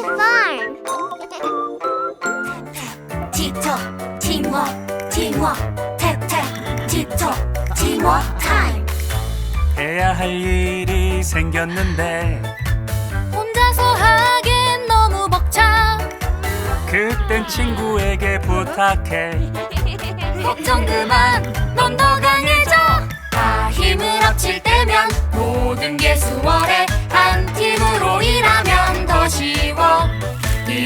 Happy Farm. 틱톡 팀워크 팀워크 탭탭 틱톡 팀워크 타임 해야 할 일이 생겼는데 혼자서 하긴 너무 벅차. 그땐 친구에게 부탁해. 걱정 그만 넌 더 강해져. 다 힘을 합칠 때면 모든 게 수월해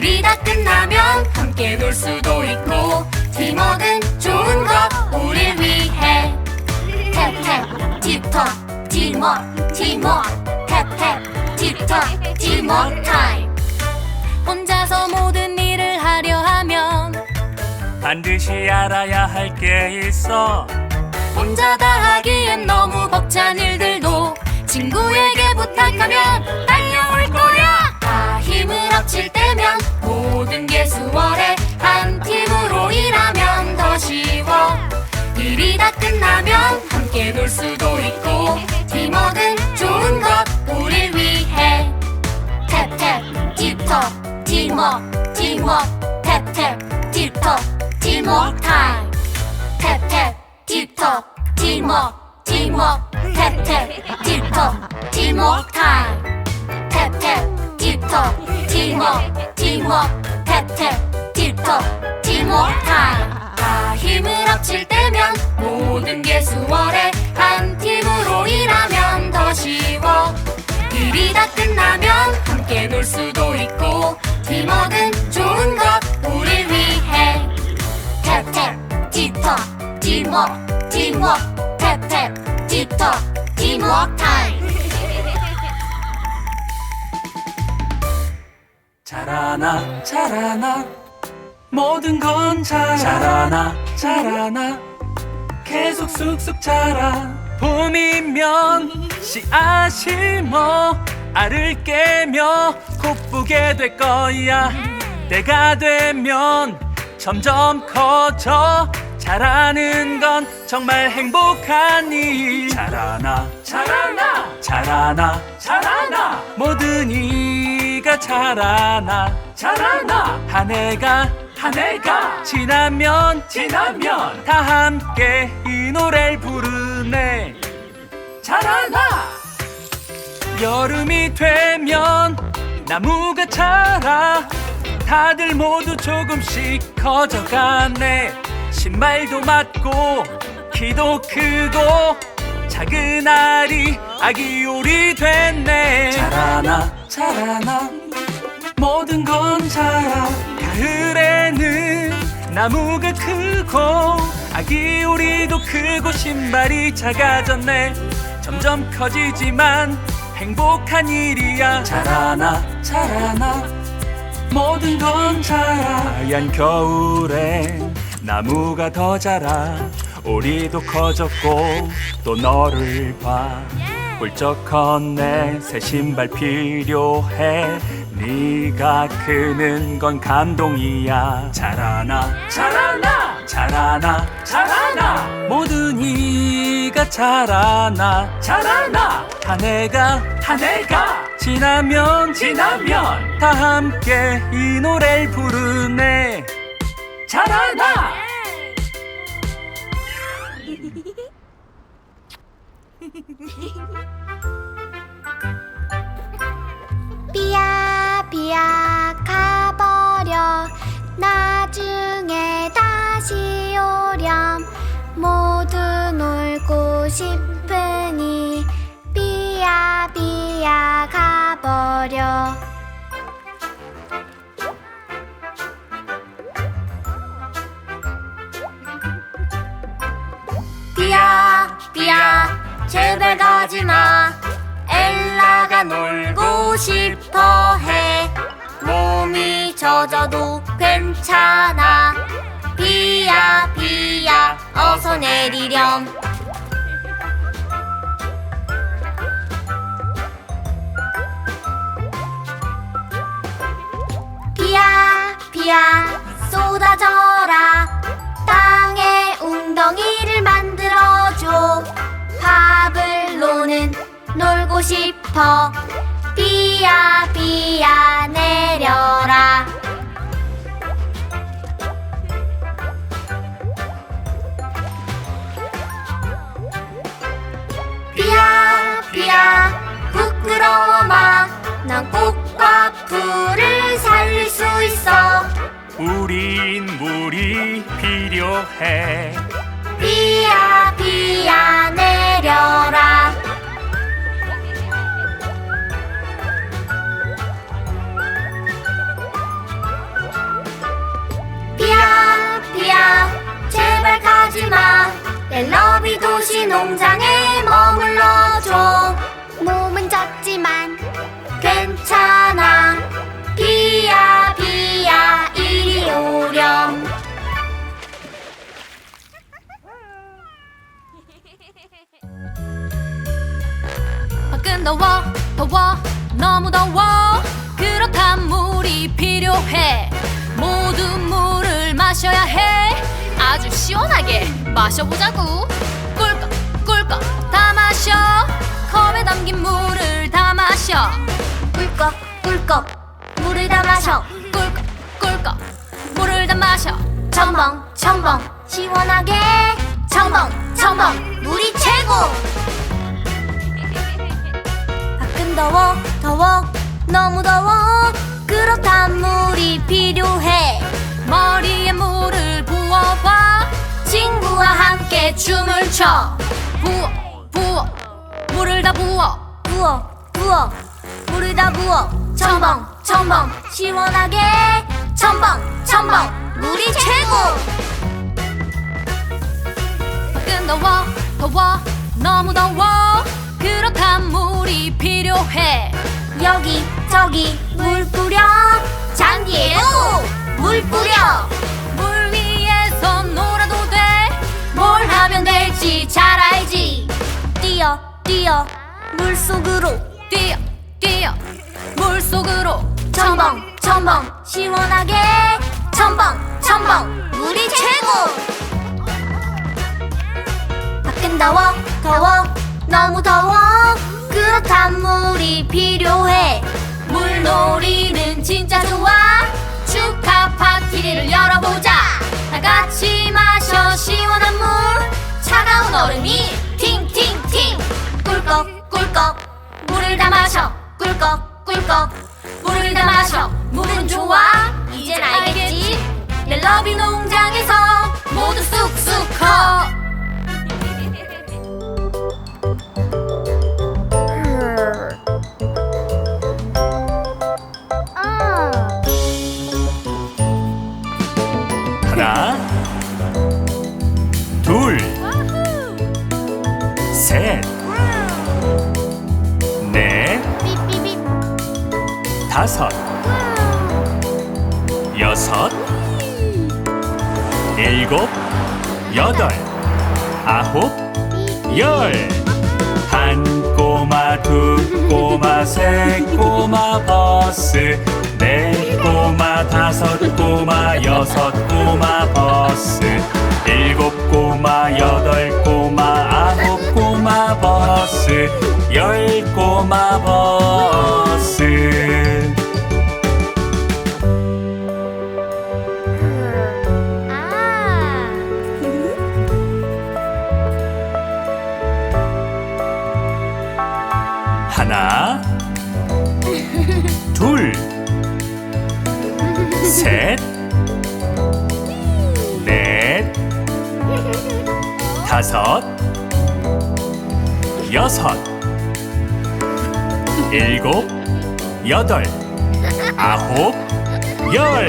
일이 다 끝나면 함께 놀 수도 있고 팀워크는 좋은 것 우릴 위해. 탭탭 팁톱 팀워크 팀워크 탭탭 팁톱 팀워크 타임. 혼자서 모든 일을 하려 하면 반드시 알아야 할 게 있어. 혼자 다 하기엔 너무 벅 끝나면 함께 놀 수도 있고 팀워크는 좋은 것 우릴 위해. 탭탭 팁톱 팀워크 팀워크 탭탭 팁톱 팀워크 타임. 탭탭 팁톱 팀워크 팀워크 탭탭 팁톱 팀워크 타임. 탭탭 팁톱 팀워크 팀워크 탭탭 팁톱 팀워크 타임 다 힘을 합칠 때면 모든 게 수월해. 한 팀으로 일하면 더 쉬워. 일이 다 끝나면 함께 놀 수도 있고 팀워크는 좋은 것 우릴 위해. 탭탭 팁톱 팀워크 팀워크. 탭탭 팁톱 팀워크 타임. 잘하나 잘하나 모든 건 잘하나? 잘하나? 계속 쑥쑥 자라. 봄이면 씨앗이 뭐 알을 깨며 곱보게 될 거야. 때가 되면 점점 커져 자라는 건 정말 행복한 일. 자라나? 자라나? 자라나? 자라나? 모든 이가 자라나? 자라나? 한 해가 한 해가. 지나면 지나면 다 함께 이 노래를 부르네. 자라나. 여름이 되면 나무가 자라. 다들 모두 조금씩 커져가네. 신발도 맞고 키도 크고 작은 알이 아기 오리 됐네. 자라나 자라나 모든 건 자라. 가을에는 나무가 크고 아기 오리도 크고 신발이 작아졌네. 점점 커지지만 행복한 일이야. 자라나 자라나. 모든 건 자라. 하얀 겨울에 나무가 더 자라. 오리도 커졌고 또 너를 봐 훌쩍 컸네 새 신발 필요해. 네가 크는 건 감동이야. 자라나 자라나 자라나 자라나. 모든 이가 자라나. 자라나. 한 해가 한 해가. 지나면 지나면 다 함께 이 노래를 부르네. 자라나 삐야 삐야 가버려. 나중에 다시 오렴. 모두 놀고 싶으니. 삐야 삐야 가버려. 삐야 삐야 제발 가지마. 엘라가 놀고 싶어 해. 몸이 젖어도 괜찮아. 삐야 삐야 어서 내리렴. 삐야 삐야 쏟아져라 싶어. 비야 비야 내려라. 비야 비야 부끄러워 마난 꽃과 풀을 살릴 수 있어. 우린 물이 필요해. 비야 비야 더워 더워 너무 더워. 그렇단 물이 필요해. 모두 물을 마셔야 해. 아주 시원하게 마셔보자고. 꿀꺽 꿀꺽 다 마셔. 컵에 담긴 물을 다 마셔. 꿀꺽 꿀꺽 물을 다 마셔. 꿀꺽 꿀꺽 물을 다 마셔. 첨벙 첨벙 시원하게. 첨벙 첨벙 물이 최고 더워 더워 너무 더워. 그렇단 물이 필요해. 머리에 물을 부어봐. 친구와 함께 춤을 춰. 부어 부어. 물을 다 부어. 부어 부어. 물을 다 부어. 첨벙 첨벙. 시원하게. 첨벙 첨벙. 물이 최고. 밖은 더워 더워. 너무 더워 그렇단 물이 필요해. 여기 저기 물 뿌려. 잔디에도 물 뿌려. 물 위에서 놀아도 돼. 뭘 하면 될지 잘 알지. 뛰어 뛰어. 물 속으로. 뛰어 뛰어. 물 속으로. 첨벙 첨벙. 시원하게. 첨벙 첨벙. 물이 최고. 밖은 더워 더워 너무 더워. 그렇단 물이 필요해. 물놀이는 진짜 좋아. 축하 파티를 열어보자. 다 같이 마셔 시원한 물. 차가운 얼음이 팅팅팅. 꿀꺽 꿀꺽. 물을 다 마셔. 꿀꺽 꿀꺽. 물을 다 마셔. 물은 좋아. 이젠 알겠지? 멜로비 농장에서 모두 쑥쑥 커 아홉, 열. 한 꼬마, 두 꼬마, 세 꼬마 버스, 네 꼬마, 다섯 꼬마, 여섯 꼬마 버스, 일곱 꼬마, 여덟 꼬마, 아홉 꼬마 버스, 열 꼬마 버스. 하나, 둘, 셋, 넷, 다섯, 여섯, 일곱, 여덟, 아홉, 열.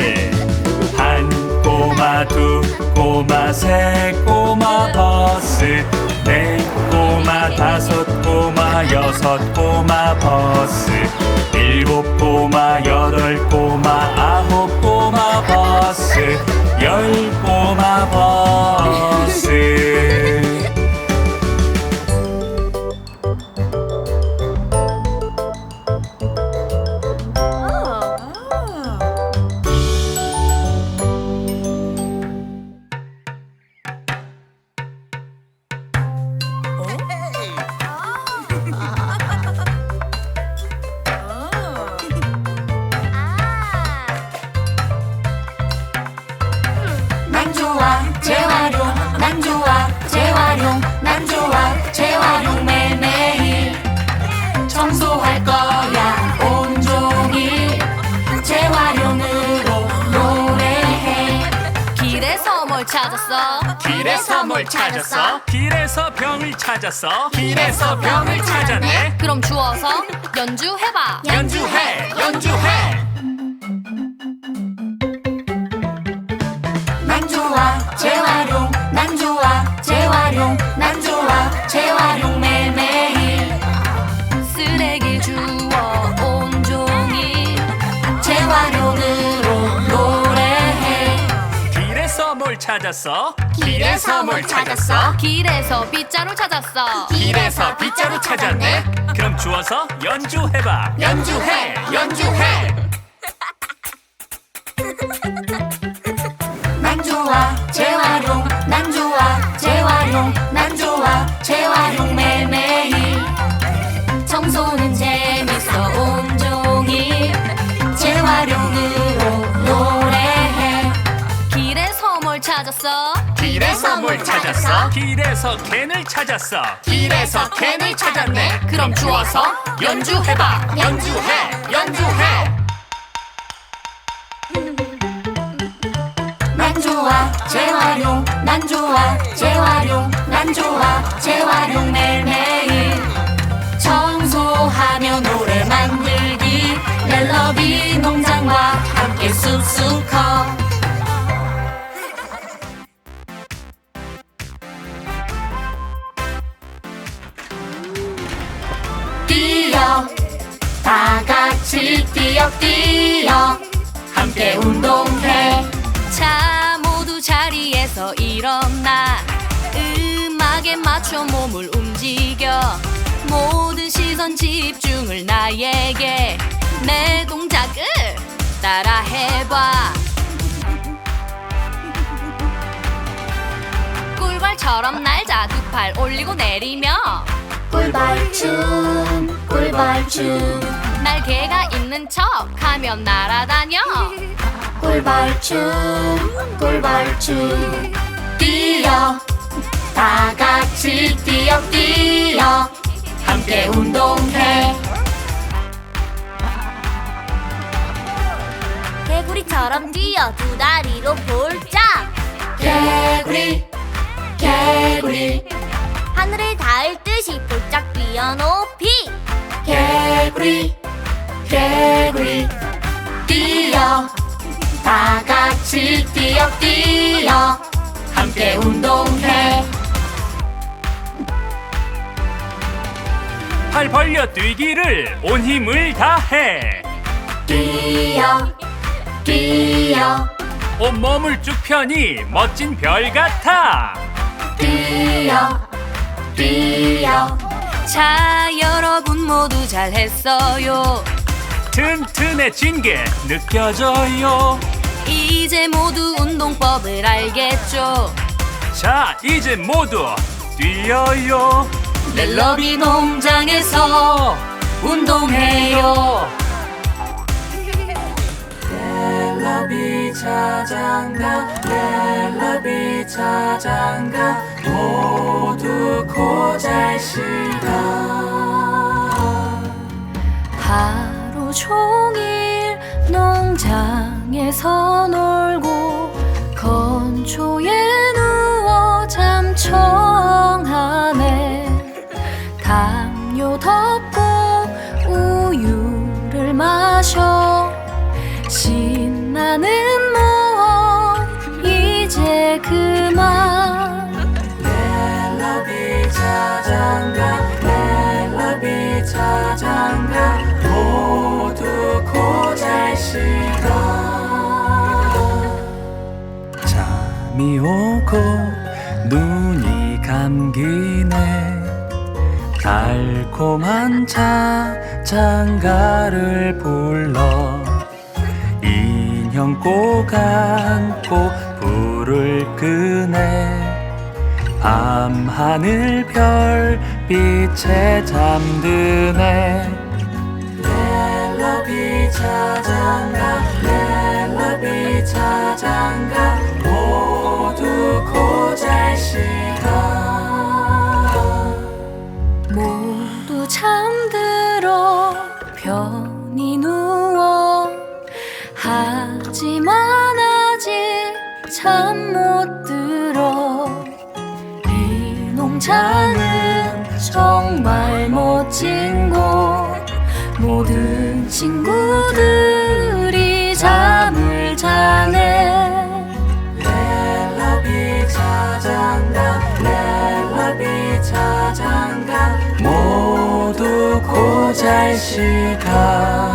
한 꼬마, 두 꼬마, 세 꼬마 버스, 일곱 꼬마, 여덟 꼬마, 찾았어 길에서 뭘 찾았어? 길에서 병을 찾았어. 길에서 병을 찾았네. 그럼 주워서 연주해봐 연주해, 연주해. 난 좋아 재활용 난 좋아 재활용 난 좋아 재활용 매일매 찾았어? 길에서 뭘 찾았어? 길에서 빗자루 찾았어 길에서 빗자루 찾았네. 그럼 주워서 연주해봐. 연주해, 연주해. 난 좋아 재활용 난 좋아 재활용 난 좋아 재활용 매일매일 청소는 재 찾았어? 길에서 뭘 찾았어? 길에서 캔을 찾았어. 길에서 캔을 찾았네. 그럼 주워서 연주해봐. 연주해, 연주해. 난 좋아. 재활용. 난 좋아. 재활용. 난 좋아. 재활용 매일매일. 청소하며 노래 만들기. 멜로디 농장과 함께 쑥쑥 커 뛰어. 다 같이 뛰어 뛰어. 함께 운동해. 자 모두 자리에서 일어나. 음악에 맞춰 몸을 움직여. 모든 시선 집중을 나에게. 내 동작을 따라해봐. 꿀벌처럼 날자 두 팔 올리고 내리며 꿀벌춤 꿀벌춤. 날개가 있는 척 하며 날아다녀. 꿀벌춤 꿀벌춤. 뛰어. 다 같이 뛰어 뛰어. 함께 운동해. 개구리처럼 뛰어 두 다리로 볼짝. 개구리 개구리. 하늘을 닿을 뛰어 높이 개구리 개구리 뛰어. 다 같이 뛰어 뛰어. 함께 운동해. 팔 벌려 뛰기를 온 힘을 다해. 뛰어 뛰어. 온몸을 쭉 펴니 멋진 별 같아. 뛰어 뛰어 자 여러분 모두 잘했어요 튼튼해진 게 느껴져요. 이제 모두 운동법을 알겠죠 자, 이제 모두 뛰어요. 멜로디 농장에서 운동해요 멜로비 자장가, 멜로비 자장가, 모두 고잘 시간. 하루 종일 농장에서 놀고 건초에 누워 잠청 자장가, 모두 고잘 시간. 잠이 오고 눈이 감기네. 달콤한 자장가를 불러 인형 꼭 안고 불을 끄네 밤하늘 별빛에 잠드네. 멜로비 자장가 멜로비 자장가 모두 고잘 시간 모두 잠들어 편히 누워. 하지만 아직 잠못 들 어 수영장은 정말 멋진 곳. 모든 친구들이 잠을 자네. 렐라비 자장가 렐라비 자장가 모두 고잘 시간